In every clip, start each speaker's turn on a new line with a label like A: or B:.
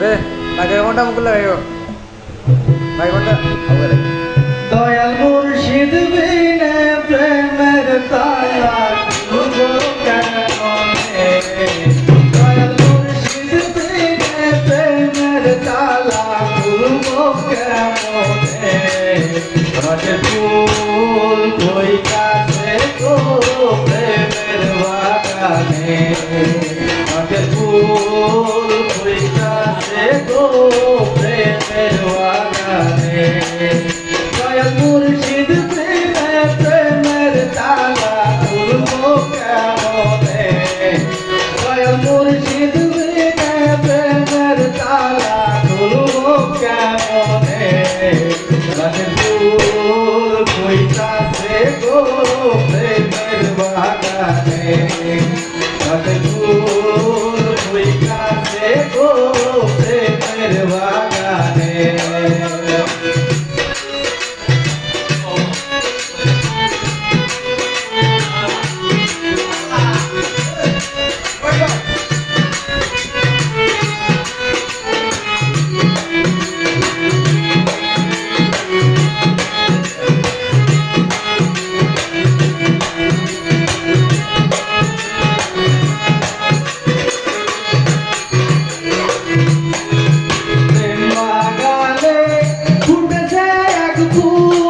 A: রে বাগের ঘণ্টা মুকুল্লা ভাই বাগের ঘণ্টা
B: দয়াল মুর্শিদ বিনে প্রেমের তালা কেন দয়াল মুর্শিদ বিনে প্রেমের তালা বুঝো কেন রজপুর কই কাছে তো প্রেমের Oh, oh, oh, oh, tempo.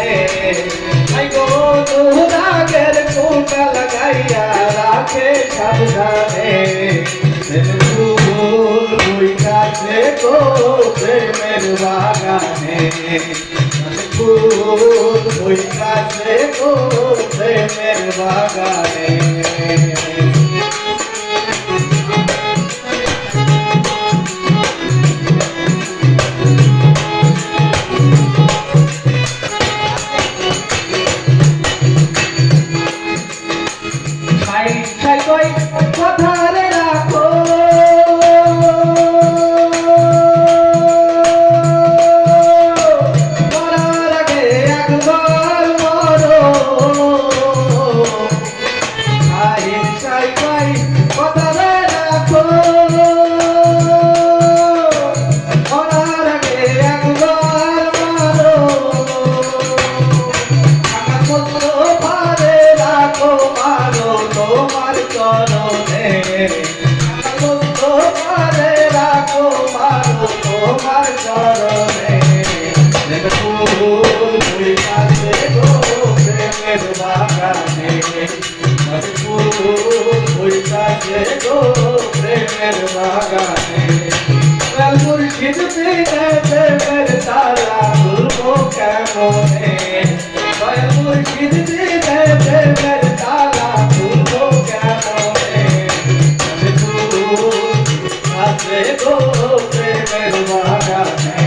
B: রে গো দুরাগের কুটা লাগাইয়া রাখে সাবধানে। দেখো প্রেমের বাগানে। ফুল বইটা দেখো প্রেমের বাগানে। Aê! কেমনে? দয়া মুর্শিদ দিলে প্রেমের তালা তুলো কেমনে আসে গো প্রেমের বাগানে